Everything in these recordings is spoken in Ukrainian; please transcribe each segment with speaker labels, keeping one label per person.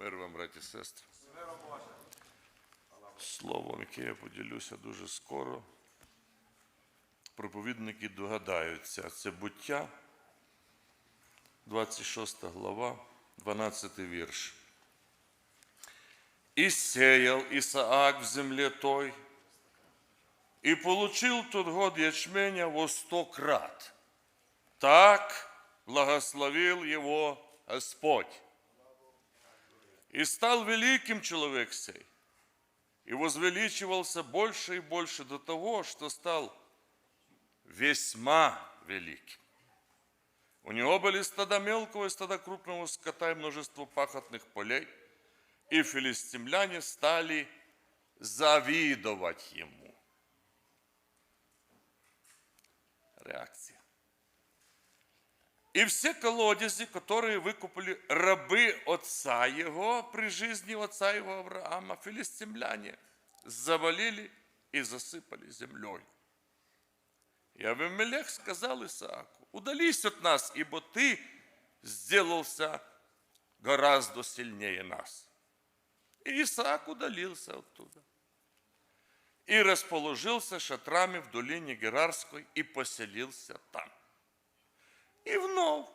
Speaker 1: Мир вам, браті і сестри. Словом, яке я поділюся дуже скоро. Проповідники догадаються. Це буття, 26 глава, 12 вірш. «И сеял Исаак в земле той, и получил тот год ячменя во сто крат. Так благословил его Господь. И стал великим человек сей, и возвеличивался больше и больше до того, что стал весьма великим. У него были стада мелкого и стада крупного скота и множество пахотных полей, и филистимляне стали завидовать ему. Реакция. И все колодези, которые выкупили рабы отца его при жизни отца его Авраама, филистимляне, завалили и засыпали землей. И Авимелех сказал Исааку, удались от нас, ибо ты сделался гораздо сильнее нас. И Исаак удалился оттуда. И расположился шатрами в долине Герарской и поселился там. И вновь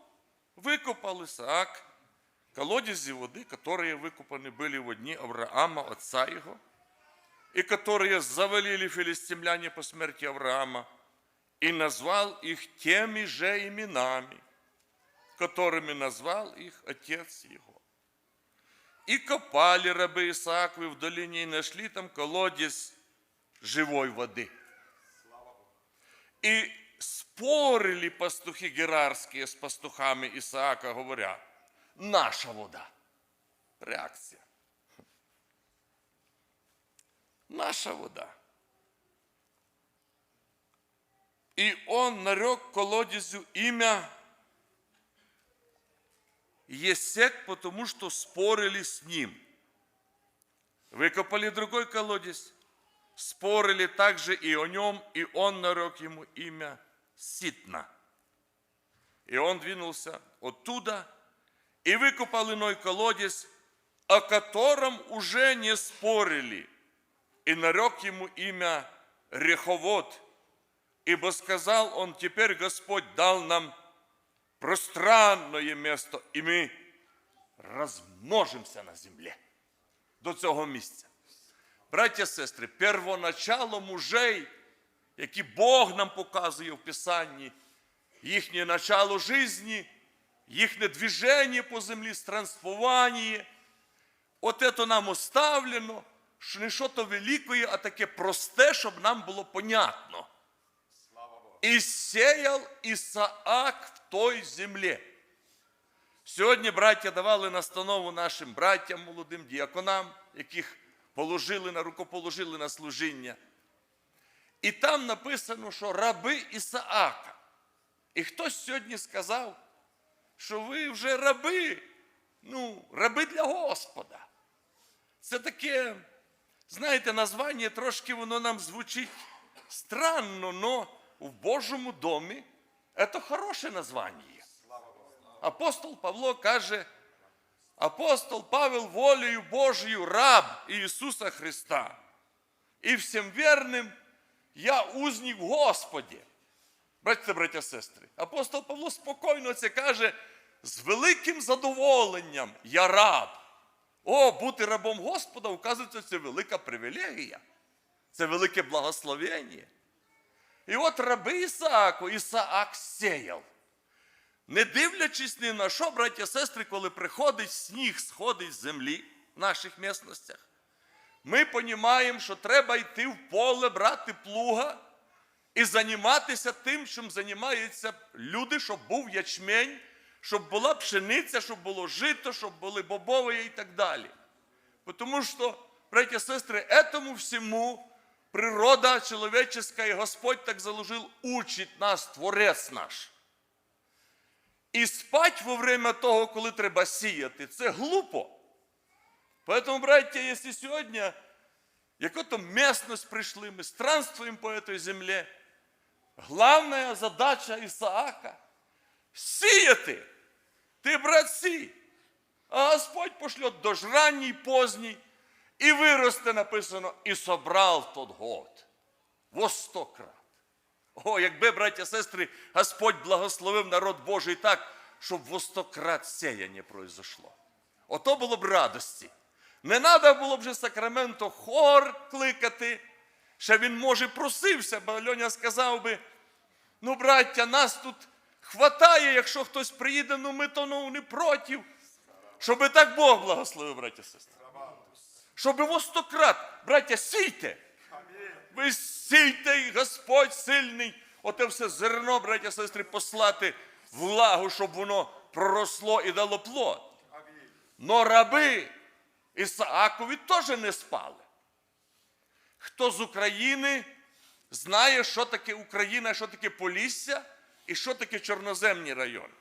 Speaker 1: выкопал Исаак колодези воды, которые выкопаны были в дни Авраама, отца его, и которые завалили филистимляне по смерти Авраама, и назвал их теми же именами, которыми назвал их отец его. И копали рабы Исааковы в долине и нашли там колодец живой воды. И спорили пастухи герарские с пастухами Исаака, говоря, наша вода. Реакция. Наша вода. И он нарек колодезю имя Есек, потому что спорили с ним. Выкопали другой колодец, спорили также и о нем, и он нарек ему имя Ситна. И он двинулся оттуда и выкопал иной колодец, о котором уже не спорили, и нарек ему имя Реховод, ибо сказал он, теперь Господь дал нам пространное место, і ми розмножимося на землі до цього місця. Браття, сестри, первоначало мужей, які Бог нам показує в Писанні, їхнє начало житті, їхнє движення по землі, странствування, от це нам оставлено, що не що то великое, а таке просте, щоб нам було понятно. І сеял Ісаак в той землі. Сьогодні браття давали настанову нашим браттям, молодим діаконам, яких положили на рукоположили на служіння. І там написано, що раби Ісаака. І хтось сьогодні сказав, що ви вже раби, ну, раби для Господа. Це таке, знаєте, названня трошки воно нам звучить странно, но в Божому домі це хороше названня. Апостол Павло каже, апостол Павел волею Божою раб Ісуса Христа. І всім вірним я узник в Господі. Братья, браття, сестри, апостол Павло спокійно це каже, з великим задоволенням я раб. О, бути рабом Господа, вказується, це велика привілегія, це велике благословення. І от раби Ісааку, Ісаак сеяв. Не дивлячись ні на що, браття, сестри, коли приходить сніг, сходить з землі в наших місностях, ми розуміємо, що треба йти в поле, брати плуга і займатися тим, чим займаються люди, щоб був ячмень, щоб була пшениця, щоб було жито, щоб були бобові і так далі. Тому що, братья сестры, этому всему природа человеческая, и Господь так заложил, учить нас, Творець наш. І спать во время того, коли треба сіяти, це глупо. Поэтому, братья, если сьогодні яку-то местность прийшли, ми странствуємо по этой земле, главная задача Ісаака – сіяти. Ти, брат, сій. А Господь пошле дощ ранній, поздній, і виросте, написано, і собрав тот год. Во сто крат. О, якби, браття, сестри, Господь благословив народ Божий так, щоб во сто крат сеяння произошло. Ото було б радості. Не треба було б вже Сакраменто хор кликати. Ще він, може, просився, бо Льоня сказав би, ну, браття, нас тут хватає, якщо хтось приїде, ну ми то ну, не проти. Щоб так Бог благословив, браття сестри. Щоб во сто крат, браття, сійте. Ви сійте, і Господь сильний. Оте все зерно, браття, сестри, послати влагу, щоб воно проросло і дало плод. Но раби Ісаакові теж не спали. Хто з України знає, що таке Україна, що таке Полісся і що таке чорноземні райони.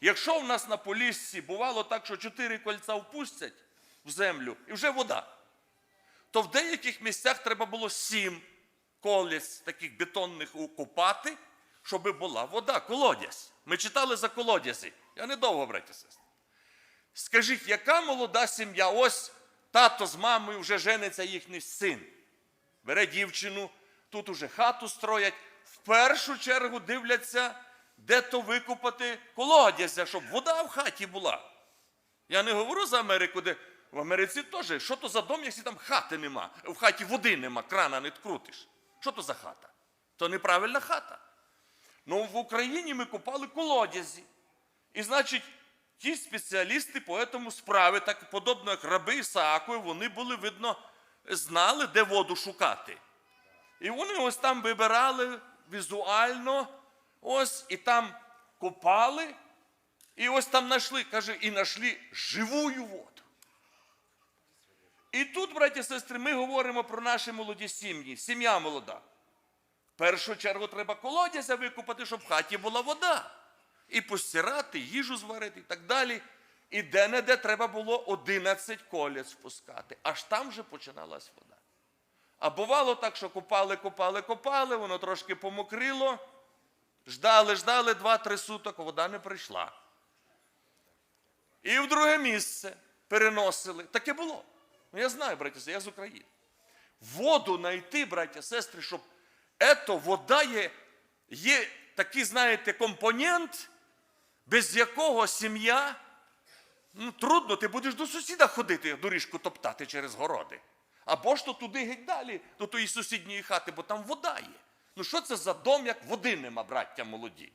Speaker 1: Якщо в нас на Поліссі бувало так, що чотири кольця впустять в землю і вже вода, то в деяких місцях треба було сім колець таких бетонних укопати, щоб була вода, колодязь. Ми читали за колодязі. Я недовго, браті сестри. Скажіть, яка молода сім'я? Ось тато з мамою вже жениться їхній син. Бере дівчину, тут уже хату строять. В першу чергу дивляться, де то викопати колодязя, щоб вода в хаті була. Я не говорю за Америку, де в Америці теж, що то за дом, якщо там хати нема, в хаті води нема, крана не відкрутиш. Що то за хата? То неправильна хата. Ну в Україні ми копали колодязі. І значить, ті спеціалісти по цьому справі, так подобно як раби Ісаакові, вони були, видно, знали, де воду шукати. І вони ось там вибирали візуально, ось і там копали, і ось там знайшли, каже, і знайшли живую воду. І тут, браті і сестри, ми говоримо про наші молоді сім'ї, сім'я молода. В першу чергу треба колодязя викопати, щоб в хаті була вода. І постирати, їжу зварити і так далі. І де-не-де треба було 11 колець впускати. Аж там вже починалась вода. А бувало так, що копали, копали, копали, воно трошки помокрило. Ждали, ждали 2-3 суток, вода не прийшла. І в друге місце переносили. Таке було. Ну, я знаю, браття, я з України. Воду знайти, браття, сестри, щоб ето вода є, є такий, знаєте, компонент, без якого сім'я, ну, трудно, ти будеш до сусіда ходити, доріжку топтати через городи. Або ж то туди геть далі, до тої сусідньої хати, бо там вода є. Ну що це за дом, як води нема, браття молоді?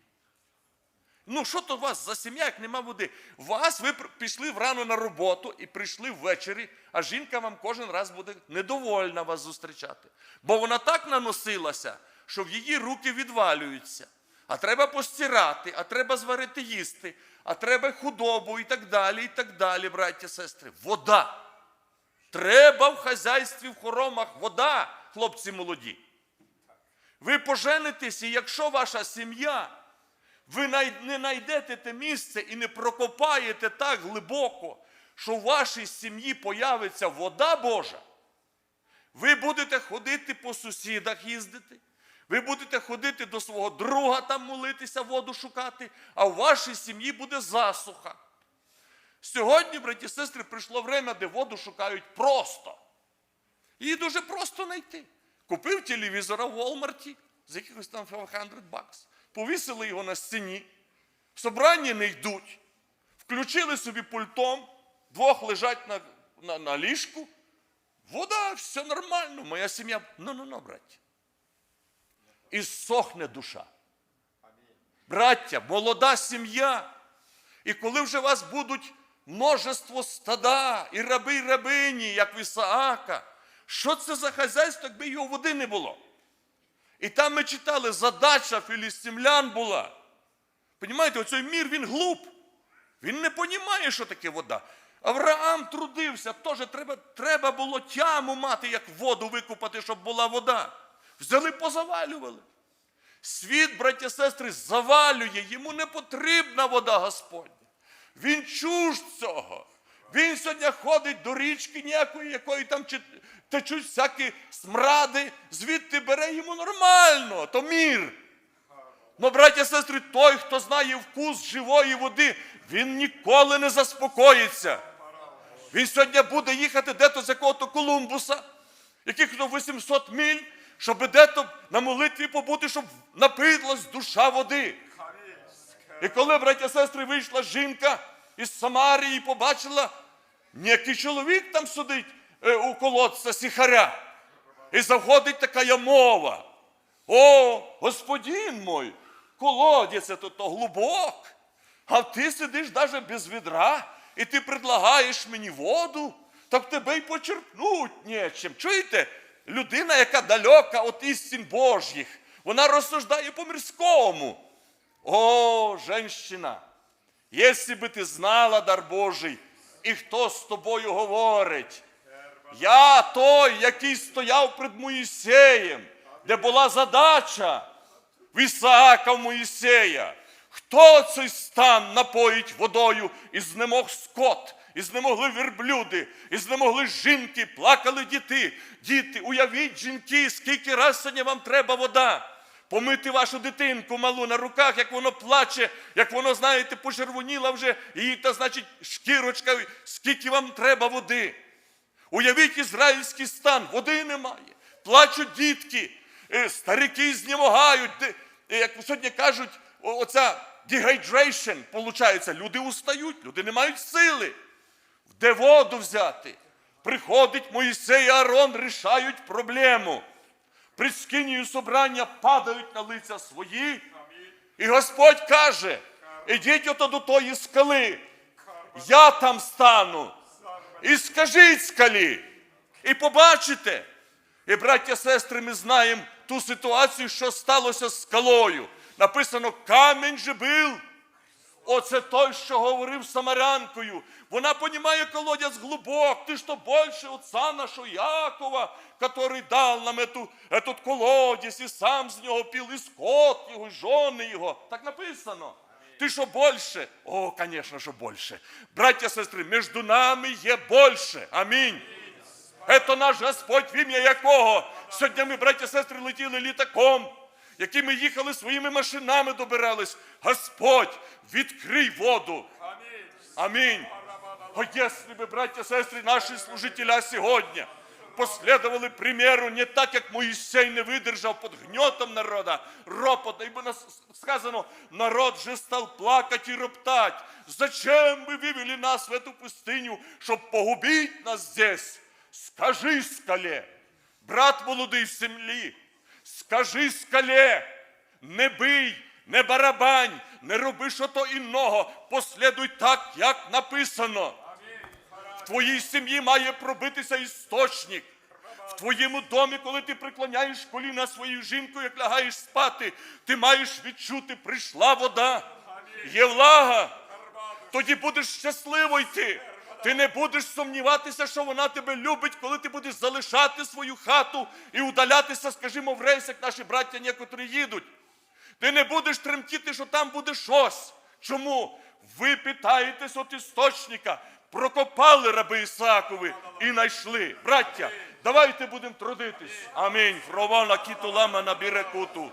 Speaker 1: Ну, що то у вас за сім'я, як нема води? Вас ви пішли врано на роботу і прийшли ввечері, а жінка вам кожен раз буде недовольна вас зустрічати. Бо вона так наносилася, що в її руки відвалюються. А треба постирати, а треба зварити їсти, а треба худобу і так далі, і так далі, браття, сестри. Вода. Треба в хазяйстві, в хоромах вода, хлопці молоді. Ви поженитесь, і якщо ваша сім'я ви не знайдете те місце і не прокопаєте так глибоко, що в вашій сім'ї появиться вода Божа, ви будете ходити по сусідах їздити, ви будете ходити до свого друга там молитися, воду шукати, а в вашій сім'ї буде засуха. Сьогодні, браті і сестри, прийшло время, де воду шукають просто. Її дуже просто знайти. Купив телевізора в Walmart за якихось там 500 бакс. Повісили його на стіні. В собранні не йдуть. Включили собі пультом, двох лежать на, на, на ліжку. Вода, все нормально, моя сім'я. Ну, ну, ну, браття. І сохне душа. Браття, молода сім'я. І коли вже у вас будуть множество стада, і раби, і рабині, як в Ісаака, що це за хазяйство, якби його води не було? І там ми читали, задача філістимлян була. Понімаєте, оцей мір він глуп. Він не понімає, що таке вода. Авраам трудився, теж треба, треба було тяму мати, як воду викупати, щоб була вода. Взяли, позавалювали. Світ, браття сестри, завалює, йому не потрібна вода Господня. Він чужд цього. Він сьогодні ходить до річки ніякої, якої там течуть всякі смради, звідти бере йому нормально, то мір. Ну, браття сестри, той, хто знає вкус живої води, він ніколи не заспокоїться. Він сьогодні буде їхати дето з якого-то Колумбуса, яких то 800 міль, щоб дето на молитві побути, щоб напилась душа води. І коли, браття сестри, вийшла жінка із Самарії і побачила, ніякий чоловік там сидить е, у колодця сіхаря. І заходить така мова. О, господин мой, колодязь это то глубок, а ти сидиш даже без відра, і ти предлагаєш мені воду, так тебе й почерпнуть нечим. Чуєте? Людина, яка далека від істин Божих, вона розсуждає по-мирському. О, женщина, якщо би ти знала дар Божий, і хто з тобою говорить, я той, який стояв перед Моїсеєм, де була задача в Ісаака в Моїсея. Хто цей стан напоїть водою і знемог скот, і знемогли верблюди, і знемогли жінки, плакали діти. Діти, уявіть, жінки, скільки раз сьогодні вам треба вода. Помити вашу дитинку малу на руках, як воно плаче, як воно, знаєте, почервоніла вже, її, та значить, шкірочка, скільки вам треба води. Уявіть ізраїльський стан, води немає. Плачуть дітки, е, старики знемогають. Е, Як сьогодні кажуть, оця dehydration, получається, люди устають, люди не мають сили. Де воду взяти? Приходить Моїсей і Аарон, рішають проблему. При скинію собрання падають на лиця свої. І Господь каже: ідіть ото до тої скали, я там стану. І скажіть скалі, і побачите. І, браття, сестри, ми знаємо ту ситуацію, що сталося з скалою. Написано, камінь же бив. Оце той, що говорив з Самарянкою. Вона понімає колодязь глубок. Ти ж то більше отца нашого Якова, который дал нам эту, этот колодязь, і сам з нього пів, і скот його, і жони його. Так написано. Ти що більше? О, звісно, що більше. Браття, сестри, між нами є більше. Амінь. Это наш Господь, в ім'я якого. Сьогодні ми, браття, сестри, летіли літаком, які ми їхали своїми машинами, добирались. Господь, відкрий воду. Амінь. О, если бы, братья, сестры, наши служителя сегодня последовали примеру не так, як Моїсей не видержав під гнетом народа, ропота, ибо нас сказано, народ же стал плакать и роптать. Зачем вы вывели нас в эту пустыню, щоб погубить нас здесь? Скажи скале, брат молодий в землі, скажи скале, не бий, не барабань, не роби що то інного, послідуй так, як написано. В твоїй сім'ї має пробитися істочник. В твоєму домі, коли ти преклоняєш коліна свою жінку, як лягаєш спати, ти маєш відчути, прийшла вода, є влага. Тоді будеш щасливо йти. Ти не будеш сумніватися, що вона тебе любить, коли ти будеш залишати свою хату і удалятися, скажімо, в рейс, як наші браття некоторі їдуть. Ти не будеш тремтіти, що там буде щось. Чому? Ви питаєтесь от істочника, прокопали раби Ісаакови і знайшли. Браття, давайте будемо трудитись. Амінь. Фрована кітулама на бірекуту.